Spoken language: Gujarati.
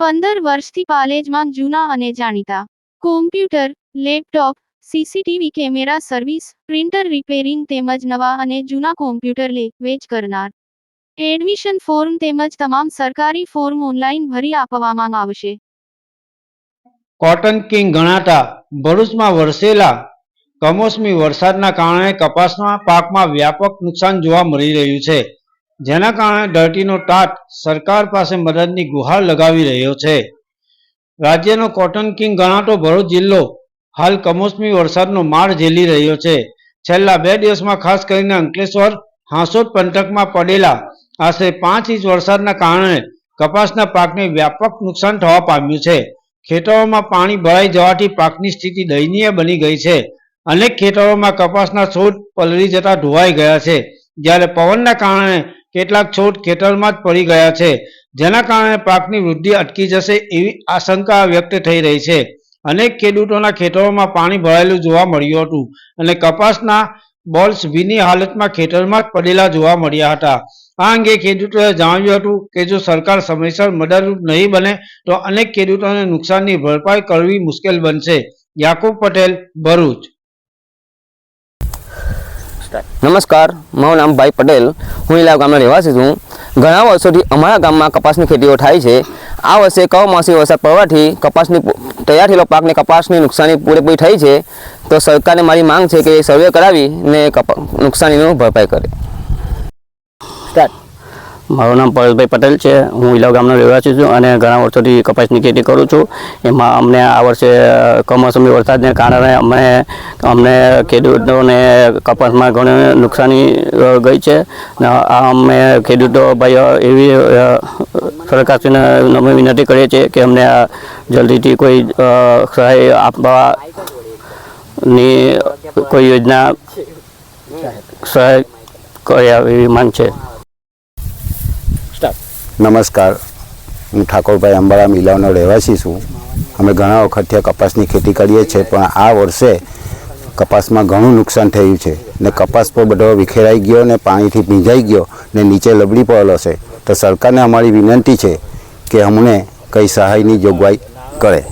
પંદર વર્ષથી પાલેજમાં જૂના અને જાણીતા. Computer laptop CCTV camera service printer repairing તેમજ નવા અને જૂના કોમ્પ્યુટર લે, વેચ કરનાર. એડમિશન ફોર્મ તેમજ તમામ સરકારી ફોર્મ ઓનલાઈન ભરી આપવામાં આવશે. કોટન કિંગ ગણાતા, ભરૂચમાં વરસેલા, કમોસમી વરસાદના કારણે કપાસના પાકમાં વ્યાપક નુકસાન જોવા મળી રહ્યું છે. જેના કારણે ધરતીનો ટાટ સરકાર પાસે મદદની ગુહાર લગાવી રહ્યો છે. રાજ્યનો કોટન કિંગ ગણાતો ભરૂચ જિલ્લો હાલ કમોસમી વરસાદનો માર ઝેલી રહ્યો છે. છેલ્લા બે દિવસમાં ખાસ કરીને અંકલેશ્વર, હાંસોદ પંથકમાં પડેલા આશરે પાંચ ઇંચ વરસાદના કારણે કપાસના પાકને વ્યાપક નુકસાન થવા પામ્યું છે. ખેતરોમાં પાણી ભરાઈ જવાથી પાકની સ્થિતિ દયનીય બની ગઈ છે. અનેક ખેતરોમાં કપાસના છોડ પલળી જતા ધોવાઈ ગયા છે. જ્યારે પવનના કારણે કેટલાક છોડ ખેતરમાં જ પડી ગયા છે. જેના કારણે પાકની વૃદ્ધિ અટકી જશે એવી આશંકા વ્યક્ત થઈ રહી છે. અનેક ખેડૂતોના ખેતરોમાં પાણી ભરાયેલું જોવા મળ્યું હતું અને કપાસના બોલ્સ ભીની હાલતમાં ખેતરમાં જ પડેલા જોવા મળ્યા હતા. આ અંગે ખેડૂતોએ જણાવ્યું હતું કે જો સરકાર સમયસર મદદરૂપ નહીં બને, તો અનેક ખેડૂતોને નુકસાનની ભરપાઈ કરવી મુશ્કેલ બનશે. યાકુબ પટેલ, ભરૂચ. નમસ્કાર. મારું નામ ભાઈ પટેલ. હું ઇલા ગામનો રહેવાસી છું. ઘણા વર્ષોથી અમારા ગામમાં કપાસની ખેતીઓ થાય છે. આ વર્ષે કમોસમી વરસાદ પડવાથી કપાસની તૈયાર થયેલો પાકને કપાસની નુકસાની પૂરેપૂરી થઈ છે. તો સરકારને મારી માંગ છે કે સર્વે કરાવીને કપા નુકસાનીનું ભરપાઈ કરે. સ્ટાર્ટ મારું નામ પરેશભાઈ પટેલ છે. હું ઇલાવ ગામનો રહેવાસી છું અને ઘણા વર્ષોથી કપાસની ખેતી કરું છું. એમાં અમને આ વર્ષે કમોસમી વરસાદને કારણે અમે અમને ખેડૂતોને કપાસમાં ઘણી નુકસાની ગઈ છે. આ અમે ખેડૂતો ભાઈઓ એવી સરકારશ્રીને અમે વિનંતી કરીએ છીએ કે અમને જલ્દીથી કોઈ સહાય આપવાની કોઈ યોજના સહાય કરે એવી માંગ છે. નમસ્કાર. હું ઠાકોરભાઈ અંબાળા મિલાવનો રહેવાસી છું. અમે ઘણા વખતથી કપાસની ખેતી કરીએ છીએ, પણ આ વર્ષે કપાસમાં ઘણું નુકસાન થયું છે ને કપાસ પર બધો વિખેરાઈ ગયો ને પાણીથી ભીંજાઈ ગયો ને નીચે લબડી પડેલો છે. તો સરકારને અમારી વિનંતી છે કે અમને કંઈ સહાયની જોગવાઈ કરે.